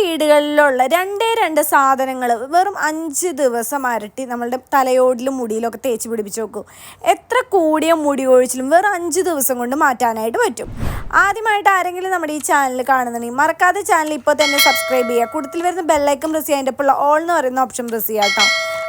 വീടുകളിലുള്ള രണ്ടേ രണ്ട് സാധനങ്ങൾ വെറും അഞ്ച് ദിവസം അരട്ടി നമ്മളുടെ തലയോടിലും മുടിയിലൊക്കെ തേച്ച് പിടിപ്പിച്ച് നോക്കും എത്ര കൂടിയ മുടി ഒഴിച്ചിലും വെറും അഞ്ച് ദിവസം കൊണ്ട് മാറ്റാനായിട്ട് പറ്റും. ആദ്യമായിട്ട് ആരെങ്കിലും നമ്മുടെ ഈ ചാനൽ കാണുന്നുണ്ടെങ്കിൽ മറക്കാതെ ചാനൽ ഇപ്പോൾ തന്നെ സബ്സ്ക്രൈബ് ചെയ്യുക. കൂടുതൽ വരുന്ന ബെല്ലൈക്കും പ്രസ് ചെയ്യാൻ ഇപ്പോൾ ഓൾ എന്ന് പറയുന്ന ഓപ്ഷൻ പ്രസ് ചെയ്യാം കേട്ടോ.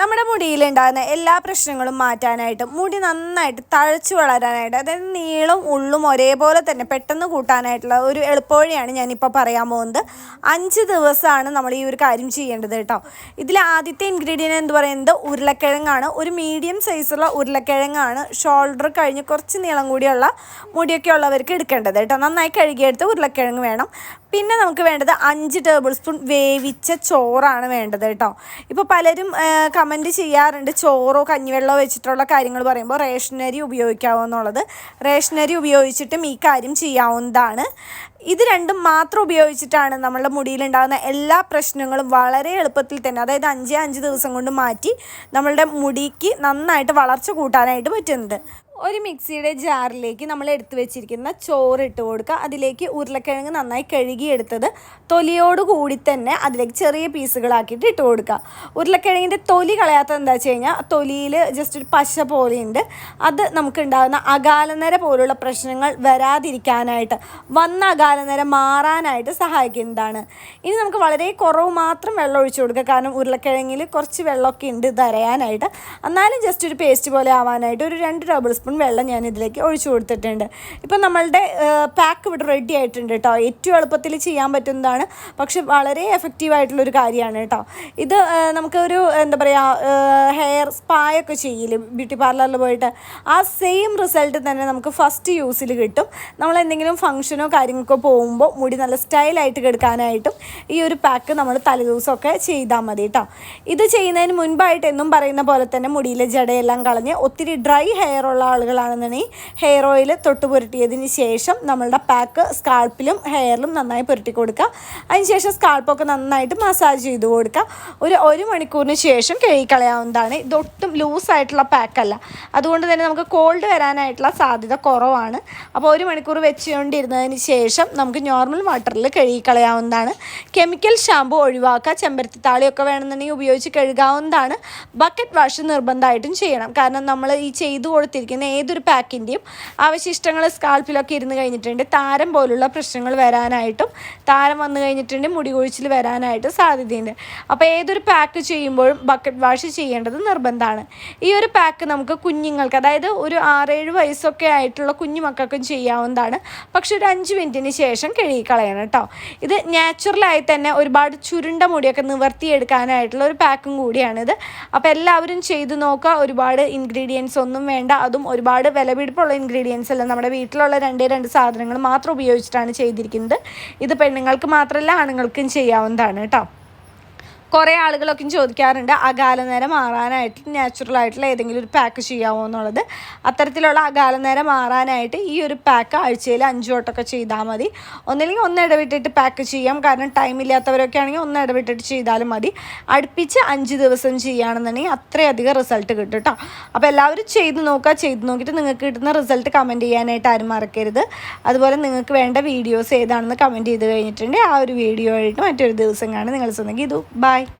നമ്മുടെ മുടിയിലുണ്ടാകുന്ന എല്ലാ പ്രശ്നങ്ങളും മാറ്റാനായിട്ട് മുടി നന്നായിട്ട് തഴച്ചു വളരാനായിട്ട് അതായത് നീളും ഉള്ളും ഒരേപോലെ തന്നെ പെട്ടെന്ന് കൂട്ടാനായിട്ടുള്ള ഒരു എളുപ്പവഴിയാണ് ഞാനിപ്പോൾ പറയാൻ പോകുന്നത്. അഞ്ച് ദിവസമാണ് നമ്മൾ ഈ ഒരു കാര്യം ചെയ്യേണ്ടത് കേട്ടോ. ഇതിൽ ആദ്യത്തെ ഇൻഗ്രീഡിയന്റ് എന്ന് പറയുന്നത് ഉരുളക്കിഴങ്ങാണ്. ഒരു മീഡിയം സൈസുള്ള ഉരുളക്കിഴങ്ങാണ് ഷോൾഡർ കഴിഞ്ഞ് കുറച്ച് നീളം കൂടിയുള്ള മുടിയൊക്കെ ഉള്ളവർക്ക് എടുക്കേണ്ടത് കേട്ടോ. നന്നായി കഴുകിയെടുത്ത് ഉരുളക്കിഴങ്ങ് വേണം. പിന്നെ നമുക്ക് വേണ്ടത് അഞ്ച് ടേബിൾ സ്പൂൺ വേവിച്ച ചോറാണ് വേണ്ടത് കേട്ടോ. ഇപ്പോൾ പലരും കമന്റ് ചെയ്യാറുണ്ട് ചോറോ കഞ്ഞിവെള്ളമോ വെച്ചിട്ടുള്ള കാര്യങ്ങൾ പറയുമ്പോൾ റേഷനരി ഉപയോഗിക്കാവോ എന്നുള്ളത്. റേഷനരി ഉപയോഗിച്ചിട്ടും ഈ കാര്യം ചെയ്യാവുന്നതാണ്. ഇത് രണ്ടും മാത്രം ഉപയോഗിച്ചിട്ടാണ് നമ്മളുടെ മുടിയിലുണ്ടാകുന്ന എല്ലാ പ്രശ്നങ്ങളും വളരെ എളുപ്പത്തിൽ തന്നെ അതായത് അഞ്ചേ അഞ്ച് ദിവസം കൊണ്ട് മാറ്റി നമ്മളുടെ മുടിക്ക് നന്നായിട്ട് വളർച്ച കൂട്ടാനായിട്ട് പറ്റുന്നത്. ഒരു മിക്സിയുടെ ജാറിലേക്ക് നമ്മൾ എടുത്തു വെച്ചിരിക്കുന്ന ചോറ് ഇട്ട് കൊടുക്കുക. അതിലേക്ക് ഉരുളക്കിഴങ്ങ് നന്നായി കഴുകിയെടുത്തത് തൊലിയോട് കൂടി തന്നെ അതിലേക്ക് ചെറിയ പീസുകളാക്കിയിട്ട് ഇട്ട് കൊടുക്കുക. ഉരുളക്കിഴങ്ങിന്റെ തൊലി കളയാത്തത് എന്താ വെച്ച് കഴിഞ്ഞാൽ തൊലിയിൽ ജസ്റ്റ് ഒരു പശ പോലെയുണ്ട്. അത് നമുക്കുണ്ടാകുന്ന അകാലനര പോലുള്ള പ്രശ്നങ്ങൾ വരാതിരിക്കാനായിട്ട് വന്ന അകാലനര മാറാനായിട്ട് സഹായിക്കുന്നതാണ്. ഇനി നമുക്ക് വളരെ കുറവ് മാത്രം വെള്ളം ഒഴിച്ചു കൊടുക്കുക. കാരണം ഉരുളക്കിഴങ്ങിൽ കുറച്ച് വെള്ളമൊക്കെ ഉണ്ട് തരയാനായിട്ട് എന്നാലും ജസ്റ്റ് ഒരു പേസ്റ്റ് പോലെ ആവാനായിട്ട് ഒരു രണ്ട് ടേബിൾ സ്പൂൺ വെള്ളം ഞാൻ ഇതിലേക്ക് ഒഴിച്ചു കൊടുത്തിട്ടുണ്ട്. ഇപ്പം നമ്മളുടെ പാക്ക് ഇവിടെ റെഡി ആയിട്ടുണ്ട് കേട്ടോ ഏറ്റവും എളുപ്പത്തിൽ ചെയ്യാൻ പറ്റുന്നതാണ്. പക്ഷെ വളരെ എഫക്റ്റീവ് ആയിട്ടുള്ളൊരു കാര്യമാണ് കേട്ടോ ഇത് നമുക്കൊരു എന്താ പറയുക ഹെയർ സ്പായൊക്കെ ചെയ്യില്ലേ ബ്യൂട്ടി പാർലറിൽ പോയിട്ട് ആ സെയിം റിസൾട്ട് തന്നെ നമുക്ക് ഫസ്റ്റ് യൂസിൽ കിട്ടും. നമ്മൾ എന്തെങ്കിലും ഫംഗ്ഷനോ കാര്യങ്ങൾക്കോ പോകുമ്പോൾ മുടി നല്ല സ്റ്റൈലായിട്ട് കെടുക്കാനായിട്ടും ഈ ഒരു പാക്ക് നമ്മൾ തലേദിവസമൊക്കെ ചെയ്താൽ മതി കേട്ടോ ഇത് ചെയ്യുന്നതിന് മുൻപായിട്ട് എന്നും പറയുന്ന പോലെ തന്നെ മുടിയിലെ ജടയെല്ലാം കളഞ്ഞ് ഒത്തിരി ഡ്രൈ ഹെയർ ഉള്ള ആളുകളാണെന്നുണ്ടെങ്കിൽ ഹെയർ ഓയിൽ തൊട്ട് പുരട്ടിയതിന് ശേഷം നമ്മളുടെ പാക്ക് സ്കാൾപ്പിലും ഹെയറിലും നന്നായി പുരട്ടി കൊടുക്കുക. അതിനുശേഷം സ്കാൾപ്പൊക്കെ നന്നായിട്ട് മസാജ് ചെയ്ത് കൊടുക്കുക. ഒരു ഒരു മണിക്കൂറിന് ശേഷം കഴുകിക്കളയാവുന്നതാണ് ഇതൊട്ടും ലൂസായിട്ടുള്ള പാക്കല്ല അതുകൊണ്ട് തന്നെ നമുക്ക് കോൾഡ് വരാനായിട്ടുള്ള സാധ്യത കുറവാണ്. അപ്പോൾ ഒരു മണിക്കൂർ വെച്ചുകൊണ്ടിരുന്നതിന് ശേഷം നമുക്ക് നോർമൽ വാട്ടറിൽ കഴുകിക്കളയാവുന്നതാണ് കെമിക്കൽ ഷാമ്പു ഒഴിവാക്കുക ചെമ്പരത്തി താളിയൊക്കെ വേണമെന്നുണ്ടെങ്കിൽ ഉപയോഗിച്ച് കഴുകാവുന്നതാണ്. ബക്കറ്റ് വാഷ് നിർബന്ധമായിട്ടും ചെയ്യണം. കാരണം നമ്മൾ ഈ ചെയ്തു കൊടുത്തിരിക്കുന്ന ഏതൊരു പാക്കിന്റെയും അവശിഷ്ടങ്ങൾ സ്കാൾപ്പിലൊക്കെ ഇരുന്ന് കഴിഞ്ഞിട്ടുണ്ട്. താരം പോലുള്ള പ്രശ്നങ്ങൾ വരാനായിട്ടും താരം വന്നു കഴിഞ്ഞിട്ടുണ്ട് മുടി കൊഴിച്ചിൽ വരാനായിട്ട് സാധ്യതയുണ്ട്. അപ്പോൾ ഏതൊരു പാക്ക് ചെയ്യുമ്പോഴും ബക്കറ്റ് വാഷ് ചെയ്യേണ്ടത് നിർബന്ധമാണ്. ഈ ഒരു പാക്ക് നമുക്ക് കുഞ്ഞുങ്ങൾക്ക് അതായത് ഒരു ആറേഴ് വയസ്സൊക്കെ ആയിട്ടുള്ള കുഞ്ഞു മക്കൾക്കും ചെയ്യാവുന്നതാണ്. പക്ഷെ ഒരു അഞ്ച് മിനിറ്റിന് ശേഷം കഴുകിക്കളയണം കേട്ടോ. ഇത് നാച്ചുറലായി തന്നെ ഒരുപാട് ചുരുണ്ട മുടിയൊക്കെ നിവർത്തിയെടുക്കാനായിട്ടുള്ള ഒരു പാക്കും കൂടിയാണിത്. അപ്പോൾ എല്ലാവരും ചെയ്തു നോക്കുക. ഒരുപാട് ഇൻഗ്രീഡിയൻസ് ഒന്നും വേണ്ട അതും ഒരുപാട് വിലപിടിപ്പുള്ള ഇൻഗ്രീഡിയൻസ് അല്ല. നമ്മുടെ വീട്ടിലുള്ള രണ്ടേ രണ്ട് സാധനങ്ങൾ മാത്രം ഉപയോഗിച്ചിട്ടാണ് ചെയ്തിരിക്കുന്നത്. ഇത് പെണ്ണുങ്ങൾക്ക് മാത്രമല്ല ആണുങ്ങൾക്കും ചെയ്യാവുന്നതാണ് കേട്ടോ. കുറേ ആളുകളൊക്കെ ചോദിക്കാറുണ്ട് അകാലനേര മാറാനായിട്ട് നാച്ചുറൽ ആയിട്ടുള്ള ഏതെങ്കിലും ഒരു പാക്ക് ചെയ്യാമോ എന്നുള്ളത്? അത്തരത്തിലുള്ള അകാലനേര മാറാനായിട്ട് ഈ ഒരു പാക്ക് ആഴ്ചയിൽ അഞ്ച് വട്ടമൊക്കെ ചെയ്താൽ മതി. ഒന്നില്ലെങ്കിൽ ഒന്ന് ഇടവിട്ടിട്ട് പാക്ക് ചെയ്യാം. കാരണം ടൈം ഇല്ലാത്തവരൊക്കെ ആണെങ്കിൽ ഒന്ന് ഇടവിട്ടിട്ട് ചെയ്താലും മതി. അടുപ്പിച്ച് അഞ്ച് ദിവസം ചെയ്യുകയാണെന്നുണ്ടെങ്കിൽ അത്രയധികം റിസൾട്ട് കിട്ടും കേട്ടോ. അപ്പോൾ എല്ലാവരും ചെയ്ത് നോക്കുക. ചെയ്ത് നോക്കിയിട്ട് നിങ്ങൾക്ക് കിട്ടുന്ന റിസൾട്ട് കമന്റ് ചെയ്യാനായിട്ട് ആരും മറക്കരുത്. അതുപോലെ നിങ്ങൾക്ക് വേണ്ട വീഡിയോസ് ഏതാണെന്ന് കമന്റ് ചെയ്ത് കഴിഞ്ഞിട്ടുണ്ടെങ്കിൽ ആ ഒരു വീഡിയോ ആയിട്ട് മറ്റൊരു ദിവസം കാണാൻ നിങ്ങൾ സ്വന്തം ഇതു ബൈ